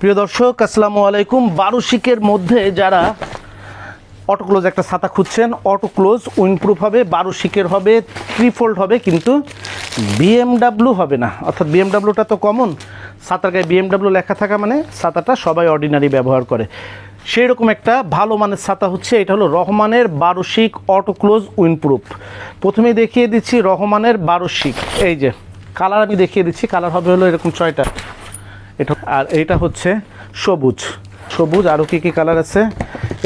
প্রিয় দর্শক, আসসালামু আলাইকুম। বারোশিকের মধ্যে যারা অটোক্লোজ একটা ছাতা খুঁজছেন অটোক্লোজ উইনপ্রুফ হবে, বারোশিকের হবে থ্রিফোল্ড হবে, কিন্তু বিএমডাব্লিউ হবে না। অর্থাৎ বিএমডাব্লিউটা তো কমন ছাতার গায়ে বিএমডাব্লিউ লেখা থাকা মানে ছাতাটা সবাই অর্ডিনারি ব্যবহার করে। সেই রকম একটা ভালো মানের ছাতা হচ্ছে, এটা হলো রহমানের বারোশিক অটোক্লোজ উইনপ্রুফ প্রথমেই দেখিয়ে দিচ্ছি রহমানের বারোশিক। এই যে কালার আমি দেখিয়ে দিচ্ছি কালার হবে হলো এরকম ছয়টা। এটা আর এইটা হচ্ছে সবুজ। সবুজ আরও কী কী কালার আছে?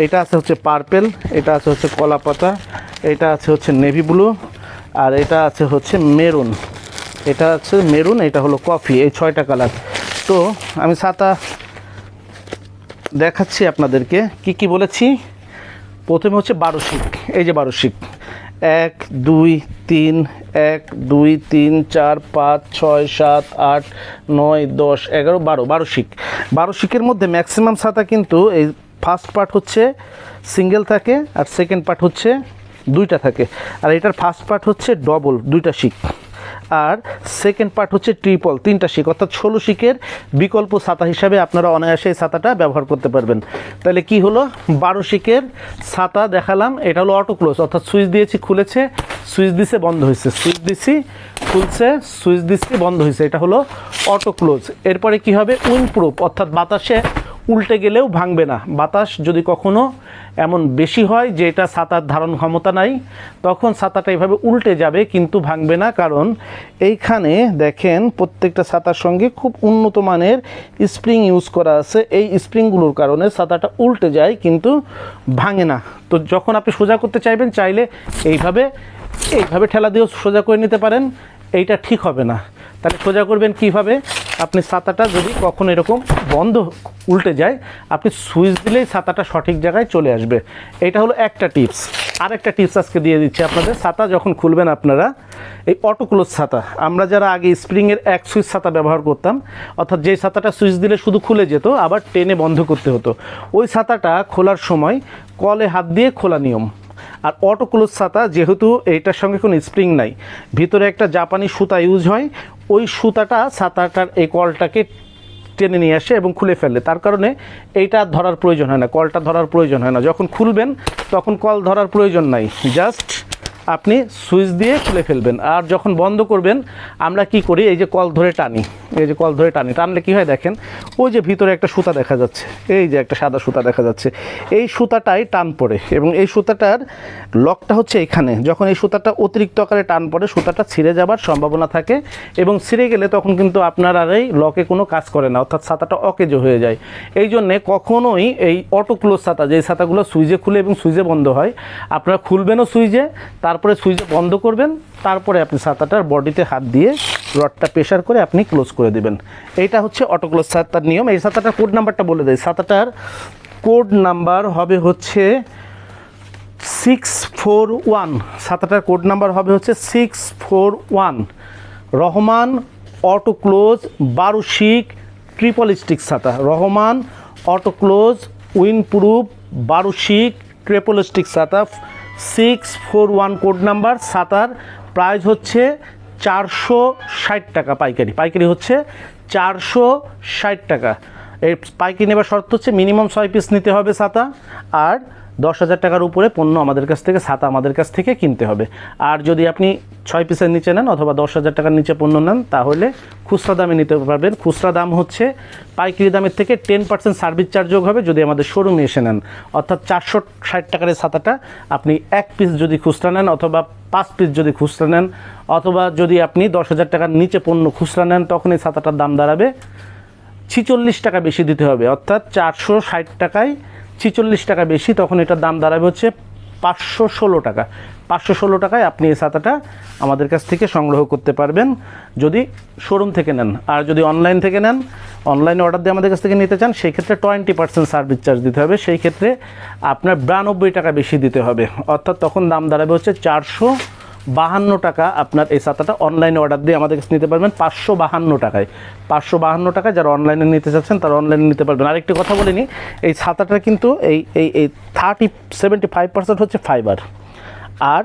এটা আছে হচ্ছে পার্পেল এটা আছে হচ্ছে কলা পাতা, এটা আছে হচ্ছে নেভি ব্লু আর এটা আছে হচ্ছে মেরুন এটা আছে মেরুন এটা হলো কফি এই ছয়টা কালার তো আমি ছাতা দেখাচ্ছি আপনাদেরকে, কি কি বলেছি? প্রথমে হচ্ছে বারো শিক এই যে বারো শিক এক, দুই, তিন, এক, দুই, তিন, চার, পাঁচ, ছয়, সাত, আট, নয়, দশ, এগারো, বারো বারো শিক বারো শিকের মধ্যে ম্যাক্সিমাম ছাতা কিন্তু এই ফার্স্ট পার্ট হচ্ছে সিঙ্গেল থাকে আর সেকেন্ড পার্ট হচ্ছে দুইটা থাকে। আর এটার ফার্স্ট পার্ট হচ্ছে ডবল দুইটা শিক আর সেকেন্ড পার্ট হচ্ছে ট্রিপল তিনটা শিক অর্থাৎ ষোলো শিকের বিকল্প ছাতা হিসাবে আপনারা অনায়াসে এই ছাতাটা ব্যবহার করতে পারবেন। তাহলে কি হলো? বারো শিকের ছাতা দেখালাম, এটা হলো অটো ক্লোজ অর্থাৎ সুইচ দিয়েছি, খুলেছে সুইচ দিছে, বন্ধ হয়েছে। সুইচ দিছি, খুলছে সুইচ দিচ্ছি বন্ধ হয়েছে, এটা হলো অটো ক্লোজ এরপরে কি হবে? উইনপ্রুফ অর্থাৎ বাতাসে উল্টে গেলেও ভাঙবে না। বাতাস যদি কখনো এমন বেশি হয় যে এটা ছাতার ধারণ ক্ষমতা নাই। তখন ছাতাটা এইভাবে উল্টে যাবে, কিন্তু ভাঙবে না, কারণ এইখানে দেখেন প্রত্যেকটা ছাতার সঙ্গে খুব উন্নত মানের স্প্রিং ইউজ করা আছে। এই স্প্রিংগুলোর কারণে ছাতাটা উল্টে যায়, কিন্তু ভাঙে না। তো যখন আপনি সোজা করতে চাইবেন, চাইলে এইভাবে এইভাবে ঠেলা দিয়েও সোজা করে নিতে পারেন। এইটা ঠিক হবে না। তাহলে সোজা করবেন কীভাবে? আপনি ছাতাটা যদি কখন এরকম বন্ধ উল্টে যায়, আপনি সুইচ দিলেই ছাতাটা সঠিক জায়গায় চলে আসবে। এটা হলো একটা টিপস। আরেকটা টিপস আজকে দিয়ে দিচ্ছি আপনাদের। ছাতা যখন খুলবেন আপনারা, এই অটোক্লোজ ছাতা, আমরা যারা আগে স্প্রিংয়ের এক সুইচ ছাতা ব্যবহার করতাম, অর্থাৎ যেই ছাতাটা সুইচ দিলে শুধু খুলে যেত, আবার টেনে বন্ধ করতে হতো, ওই ছাতাটা খোলার সময় কলে হাত দিয়ে খোলা নিয়ম। আর অটো ক্লোজ ছাতা, যেহেতু এইটার সঙ্গে কোনো স্প্রিং নাই, ভিতরে একটা জাপানি সুতা ইউজ হয় ওই সুতাটা ছাতাটার এই কলটাকে টেনে নিয়ে আসে এবং খুলে ফেলে। তার কারণে এইটা ধরার প্রয়োজন হয় না, কলটা ধরার প্রয়োজন হয় না। যখন খুলবেন, তখন কল ধরার প্রয়োজন নাই। জাস্ট আপনি সুইচ দিয়ে খুলে ফেলবেন। আর যখন বন্ধ করবেন, আমরা কি করি, এই যে কল ধরে টানি। এই যে কল ধরে টানি, টানলে কী হয় দেখেন, ওই যে ভিতরে একটা সুতা দেখা যাচ্ছে, এই যে একটা সাদা সুতা দেখা যাচ্ছে, এই সুতাটাই টান পড়ে এবং এই সুতাটার লকটা হচ্ছে এখানে, যখন এই সুতাটা অতিরিক্ত আকারে টান পড়ে, সুতাটা ছিঁড়ে যাবার সম্ভাবনা থাকে এবং ছিঁড়ে গেলে তখন কিন্তু আপনার আর এই লকে কোনো কাজ করে না, অর্থাৎ ছাতাটা অকেজো হয়ে যায়। এই জন্যে কখনোই এই অটো ক্লোজ ছাতা, যেই ছাতাগুলো সুইচে খুলে এবং সুইচে বন্ধ হয়, আপনারা খুলবেনও সুইচে, তারপরে সুইচে বন্ধ করবেন, তারপরে আপনি ছাতাটার বডিতে হাত দিয়ে রডটা প্রেশার করে আপনি ক্লোজ করে দেবেন। এইটা হচ্ছে অটো ক্লোজ ছাতার নিয়ম। এই ছাতাটার কোড নাম্বারটা বলে দেয় ছাতাটার কোড নাম্বার হবে হচ্ছে সিক্স ফোর ওয়ান ছাতাটার কোড নাম্বার হবে হচ্ছে six four one Rahman auto close বারুশিক triple stick ছাতা। রহমান অটো ক্লোজ উইনপ্রুফ বারুশিক ট্রিপল স্টিক ছাতা। Six four one code number ছাতার প্রাইস হচ্ছে চারশো ষাট টাকা পাইকারি। পাইকারি হচ্ছে চারশো ষাট টাকা। এই পাইকারি নেবার শর্ত হচ্ছে মিনিমাম ছয় পিস নিতে হবে ছাতা, আর দশ হাজার টাকার উপরে পণ্য আমাদের কাছ থেকে, ছাতা আমাদের কাছ থেকে কিনতে হবে। আর যদি আপনি ছয় পিসের নিচে নেন অথবা দশ হাজার টাকার নিচে পণ্য নেন, তাহলে খুচরা দামে নিতে পারবেন। খুচরা দাম হচ্ছে পাইকারি দামের থেকে টেন পার্সেন্ট সার্ভিস চার্জ যোগ হবে যদি আমাদের শোরুমে এসে নেন। অর্থাৎ চারশো ষাট টাকার এই ছাতাটা আপনি এক পিস যদি খুচরা নেন অথবা পাঁচ পিস যদি খুচরা নেন, অথবা যদি আপনি দশ হাজার টাকার নিচে পণ্য খুচরা নেন, তখন এই ছাতাটার দাম দাঁড়াবে ছিচল্লিশ টাকা বেশি দিতে হবে। অর্থাৎ চারশো ষাট টাকায় ছিচল্লিশ টাকা বেশি, তখন এটার দাম দাঁড়াবে হচ্ছে পাঁচশো ষোলো টাকা। পাঁচশো ষোলো টাকায় আপনি এই ছাতাটা আমাদের কাছ থেকে সংগ্রহ করতে পারবেন। যদি শোরুম থেকে নেন, আর যদি অনলাইন থেকে নেন অনলাইনে অর্ডার দিয়ে আমাদের কাছ থেকে নিতে চান সেই ক্ষেত্রে টোয়েন্টি পার্সেন্ট সার্ভিস চার্জ দিতে হবে। সেই ক্ষেত্রে আপনার বিরানব্বই টাকা বেশি দিতে হবে। অর্থাৎ তখন দাম দাঁড়াবে হচ্ছে চারশো বাহান্ন টাকা আপনার এই ছাতাটা অনলাইনে অর্ডার দিয়ে আমাদের কাছে নিতে পারবেন পাঁচশো বাহান্ন টাকায়। পাঁচশো বাহান্ন টাকায় যারা অনলাইনে নিতে চাচ্ছেন তারা অনলাইনে নিতে পারবেন। আরেকটি কথা বলিনি এই ছাতাটা কিন্তু এই এই এই থার্টি সেভেন্টি ফাইভ পার্সেন্ট হচ্ছে ফাইবার আর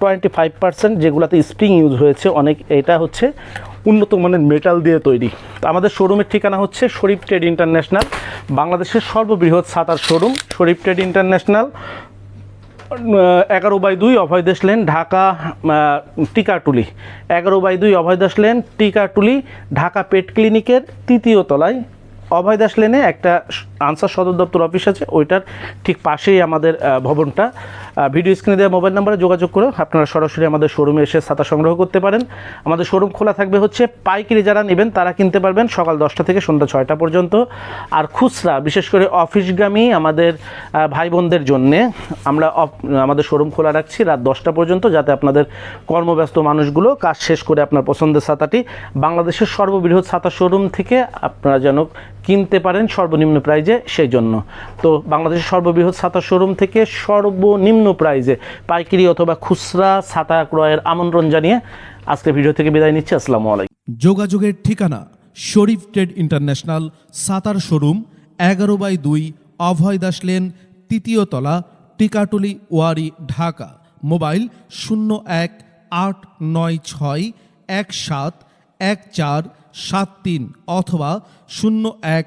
টোয়েন্টি ফাইভ পার্সেন্ট যেগুলোতে স্প্রিং ইউজ হয়েছে, অনেক এটা হচ্ছে উন্নত মানের মেটাল দিয়ে তৈরি। তো আমাদের শোরুমের ঠিকানা হচ্ছে শরীফ ট্রেড ইন্টারন্যাশনাল, বাংলাদেশের সর্ববৃহৎ সাতার শোরুম শরীফ ট্রেড ইন্টারন্যাশনাল। এগারো বাই দুই অভয়দেশ লেন ঢাকা টিকাটুলি। এগারো বাই দুই অভয়দাস লেন টিকাটুলি, ঢাকা পেট ক্লিনিকের তৃতীয় তলায়। অভয়দাস লেনে একটা আনসার সদর দপ্তর অফিস আছে, ওইটার ঠিক পাশেই আমাদের ভবনটা। ভিডিও স্ক্রিনে দেওয়া মোবাইল নাম্বারে যোগাযোগ করে আপনারা সরাসরি আমাদের শোরুমে এসে ছাতা সংগ্রহ করতে পারেন। আমাদের শোরুম খোলা থাকবে হচ্ছে পাইকারি, যারা নেবেন তারা কিনতে পারবেন সকাল দশটা থেকে সন্ধ্যা ছয়টা পর্যন্ত। আর খুচরা, বিশেষ করে অফিসগামী আমাদের ভাই বোনদের জন্যে আমরা আমাদের শোরুম খোলা রাখছি রাত দশটা পর্যন্ত, যাতে আপনাদের কর্মব্যস্ত মানুষগুলো কাজ শেষ করে আপনার পছন্দের ছাতাটি বাংলাদেশের সর্ববৃহৎ ছাতা শোরুম থেকে আপনারা যেন কিনতে পারেন সর্বনিম্ন প্রাইজে সেই জন্য তো বাংলাদেশের সর্ববৃহৎ ছাতা শোরুম থেকে সর্বনিম্ন প্রাইজে পাইকারি অথবা খুচরা ছাতা ক্রয়ের আমন্ত্রণ জানিয়ে আজকে ভিডিও থেকে বিদায় নিচ্ছি। আসসালামু আলাইকুম। যোগাযোগের ঠিকানা Sharif trade international Sattar showroom, এগারো বাই দুই অভয় দাস লেন, তৃতীয় তলা, টিকাটুলি, ওয়ারি, ঢাকা। মোবাইল শূন্য এক আট নয় ছয় এক সাত এক চার সাত তিন অথবা শূন্য এক